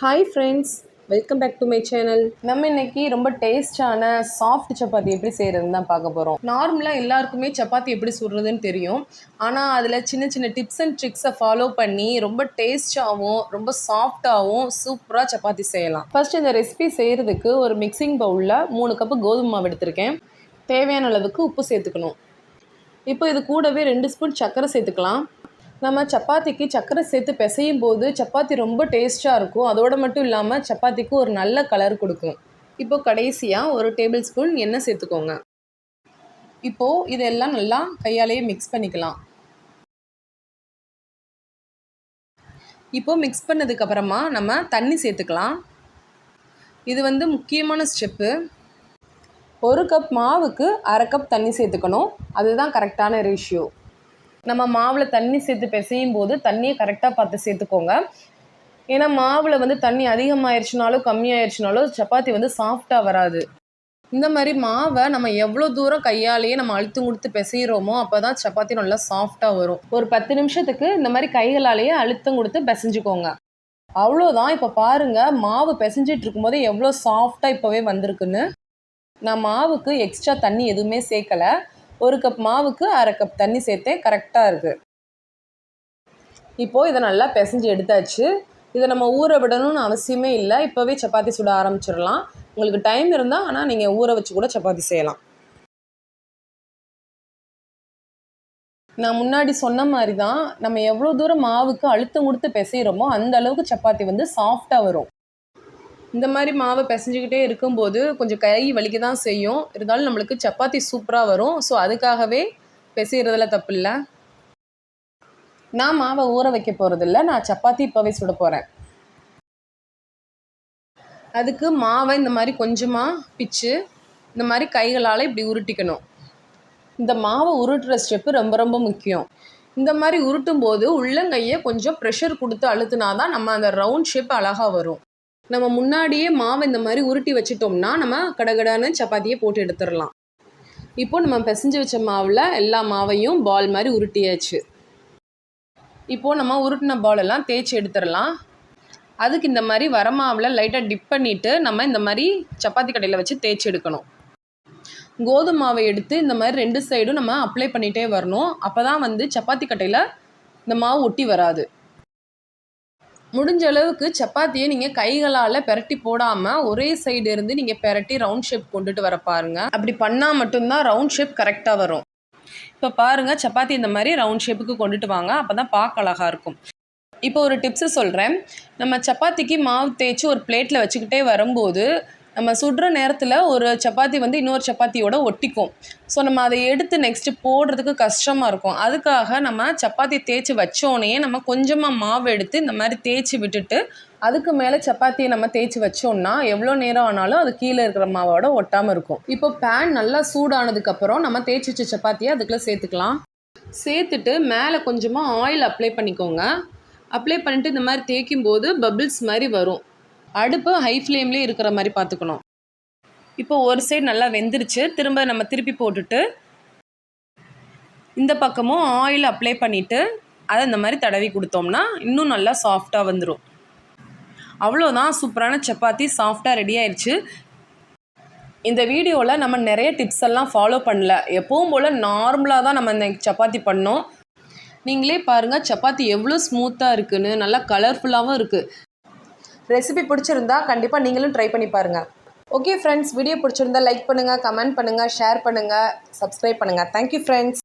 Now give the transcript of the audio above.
Hi friends welcome back to my channel நம்ம இன்னைக்கு ரொம்ப டேஸ்டான சாஃப்ட் சப்பாத்தி எப்படி செய்கிறதுன்னு தான் பார்க்க போகிறோம் நார்மலாக எல்லாருக்குமே சப்பாத்தி எப்படி சுடுறதுன்னு தெரியும். ஆனால் அதில் சின்ன சின்ன டிப்ஸ் அண்ட் ட்ரிக்ஸை ஃபாலோ பண்ணி ரொம்ப டேஸ்டாகவும் ரொம்ப சாஃப்டாகவும் சூப்பராக சப்பாத்தி செய்யலாம். ஃபர்ஸ்ட் இந்த ரெசிபி செய்கிறதுக்கு ஒரு மிக்சிங் பவுலில் மூணு கப்பு கோதுமை மாவு எடுத்திருக்கேன். தேவையான அளவுக்கு உப்பு சேர்த்துக்கணும். இப்போ இது கூடவே ரெண்டு ஸ்பூன் சர்க்கரை சேர்த்துக்கலாம். நம்ம சப்பாத்திக்கு சர்க்கரை சேர்த்து பிசையும் போது சப்பாத்தி ரொம்ப டேஸ்ட்டாக இருக்கும். அதோடு மட்டும் இல்லாமல் சப்பாத்திக்கு ஒரு நல்ல கலர் கொடுக்கும். இப்போ கடைசியாக ஒரு டேபிள் ஸ்பூன் எண்ணெய் சேர்த்துக்கோங்க. இப்போது இதெல்லாம் நல்லா கையாலேயே மிக்ஸ் பண்ணிக்கலாம். இப்போது மிக்ஸ் பண்ணதுக்கப்புறமா நம்ம தண்ணி சேர்த்துக்கலாம். இது வந்து முக்கியமான ஸ்டெப்பு ஒரு கப் மாவுக்கு அரை கப் தண்ணி சேர்த்துக்கணும். அதுதான் கரெக்டான ரேஷியோ நம்ம மாவில் தண்ணி சேர்த்து பிசையும் போது தண்ணியை கரெக்டாக பார்த்து சேர்த்துக்கோங்க. ஏன்னா மாவில் வந்து தண்ணி அதிகமாயிருச்சுனாலோ கம்மியாயிருச்சுனாலோ சப்பாத்தி வந்து சாஃப்டாக வராது. இந்த மாதிரி மாவை நம்ம எவ்வளோ தூரம் கையாலேயே நம்ம அழுத்தம் கொடுத்து பிசைகிறோமோ அப்போ தான் சப்பாத்தி நல்லா சாஃப்டாக வரும். ஒரு பத்து நிமிஷத்துக்கு இந்த மாதிரி கைகளாலேயே அழுத்தம் கொடுத்து பிசைஞ்சுக்கோங்க. அவ்வளோதான். இப்போ பாருங்கள் மாவு பிசைஞ்சிட்டு இருக்கும்போது எவ்வளோ சாஃப்டாக இப்போவே வந்திருக்குன்னு. நான் மாவுக்கு எக்ஸ்ட்ரா தண்ணி எதுவுமே சேர்க்கலை. ஒரு கப் மாவுக்கு அரை கப் தண்ணி சேர்த்தே கரெக்டாக இருக்குது இப்போது இதை நல்லா பிசைஞ்சு எடுத்தாச்சு. இதை நம்ம ஊற விடணும்னு அவசியமே இல்லை. இப்போவே சப்பாத்தி சுட ஆரம்பிச்சிடலாம். உங்களுக்கு டைம் இருந்தால் ஆனால் நீங்கள் ஊற வச்சு கூட சப்பாத்தி செய்யலாம். நான் முன்னாடி சொன்ன மாதிரி தான் நம்ம எவ்வளோ தூரம் மாவுக்கு அழுத்தம் கொடுத்து பிசைகிறோமோ அந்த அளவுக்கு சப்பாத்தி வந்து சாஃப்டாக வரும். இந்த மாதிரி மாவை பிசைஞ்சிக்கிட்டே இருக்கும்போது கொஞ்சம் கை வலிக்க தான் செய்யும். இருந்தாலும் நம்மளுக்கு சப்பாத்தி சூப்பராக வரும். ஸோ அதுக்காகவே பிசைகிறதுல தப்பு இல்லை. நான் மாவை ஊற வைக்க போகிறதில்ல நான் சப்பாத்தி இப்போவே சுட போகிறேன் அதுக்கு மாவை இந்த மாதிரி கொஞ்சமாக பிச்சு இந்த மாதிரி கைகளால் இப்படி உருட்டிக்கணும். இந்த மாவை உருட்டுற ஸ்டெப்பு ரொம்ப ரொம்ப முக்கியம். இந்த மாதிரி உருட்டும் போது உள்ளங்கையை கொஞ்சம் ப்ரெஷர் கொடுத்து அழுத்தினா தான் நம்ம அந்த ரவுண்ட் ஷேப் அழகாக வரும். நம்ம முன்னாடியே மாவை இந்த மாதிரி உருட்டி வச்சிட்டோம்னா நம்ம கடகடான சப்பாத்தியை போட்டு எடுத்துடலாம். இப்போ நம்ம பிசைஞ்சு வச்ச மாவில் எல்லா மாவையும் பால் மாதிரி உருட்டியாச்சு. இப்போது நம்ம உருட்டின பால் எல்லாம் தேய்ச்சி எடுத்துடலாம். அதுக்கு இந்த மாதிரி வர மாவில் லைட்டாக டிப் பண்ணிவிட்டு நம்ம இந்த மாதிரி சப்பாத்தி கடையில் வச்சு தேய்ச்சி எடுக்கணும். கோதுமை மாவை எடுத்து இந்த மாதிரி ரெண்டு சைடும் நம்ம அப்ளை பண்ணிகிட்டே வரணும். அப்போ தான் வந்து சப்பாத்தி கட்டையில் இந்த மாவு ஒட்டி வராது. முடிஞ்ச அளவுக்கு சப்பாத்தியை நீங்கள் கைகளால் பெரட்டி போடாமல் ஒரே சைடு இருந்து நீங்கள் பெரட்டி ரவுண்ட் ஷேப் கொண்டுட்டு வர பாருங்கள் அப்படி பண்ணால் மட்டும்தான் ரவுண்ட் ஷேப் கரெக்டாக வரும். இப்போ பாருங்கள் சப்பாத்தி இந்த மாதிரி ரவுண்ட் ஷேப்புக்கு கொண்டுட்டு வாங்க. அப்போ தான் பார்க்க அழகாக இருக்கும். இப்போ ஒரு டிப்ஸு சொல்கிறேன் நம்ம சப்பாத்திக்கு மாவு தேய்ச்சி ஒரு பிளேட்டில் வச்சுக்கிட்டே வரும்போது நம்ம சுடுற நேரத்தில் ஒரு சப்பாத்தி வந்து இன்னொரு சப்பாத்தியோட ஒட்டிக்கும். ஸோ நம்ம அதை எடுத்து நெக்ஸ்ட்டு போடுறதுக்கு கஷ்டமாக இருக்கும். அதுக்காக நம்ம சப்பாத்தி தேய்ச்சி வச்சோடனே நம்ம கொஞ்சமாக மாவு எடுத்து இந்த மாதிரி தேய்ச்சி விட்டுட்டு அதுக்கு மேலே சப்பாத்தியை நம்ம தேய்ச்சி வச்சோம்னா எவ்வளோ நேரம் ஆனாலும் அது கீழே இருக்கிற மாவோட ஒட்டாமல் இருக்கும். இப்போ பேன் நல்லா சூடானதுக்கப்புறம் நம்ம தேய்ச்சி வச்ச சப்பாத்தியை அதுக்குள்ளே சேர்த்துக்கலாம். சேர்த்துட்டு மேலே கொஞ்சமாக ஆயில் அப்ளை பண்ணிக்கோங்க. அப்ளை பண்ணிட்டு இந்த மாதிரி தேய்க்கும் போது பபிள்ஸ் மாதிரி வரும். அடுப்பு ஹை ஃப்ளேம்லேயே இருக்கிற மாதிரி பார்த்துக்கணும். இப்போ ஒரு சைடு நல்லா வெந்துருச்சு. திரும்ப நம்ம திருப்பி போட்டுட்டு இந்த பக்கமும் ஆயில் அப்ளை பண்ணிவிட்டு அதை இந்த மாதிரி தடவி கொடுத்தோம்னா இன்னும் நல்லா சாஃப்டாக வந்துடும் அவ்வளோதான் சூப்பரான சப்பாத்தி சாஃப்டாக ரெடி ஆயிடுச்சு இந்த வீடியோவில் நம்ம நிறைய டிப்ஸ் எல்லாம் ஃபாலோ பண்ணல. எப்பவும் போல் நார்மலாக தான் நம்ம இந்த சப்பாத்தி பண்ணோம். நீங்களே பாருங்கள் சப்பாத்தி எவ்வளோ ஸ்மூத்தாக இருக்குன்னு. நல்லா கலர்ஃபுல்லாகவும் இருக்குது ரெசிபி பிடிச்சிருந்தா கண்டிப்பாக நீங்களும் ட்ரை பண்ணி பாருங்கள் ஓகே ஃப்ரெண்ட்ஸ் வீடியோ பிடிச்சிருந்தா லைக் பண்ணுங்கள் கமெண்ட் பண்ணுங்கள் ஷேர் பண்ணுங்கள் சப்ஸ்கிரைப் பண்ணுங்கள் தேங்க்யூ ஃப்ரெண்ட்ஸ்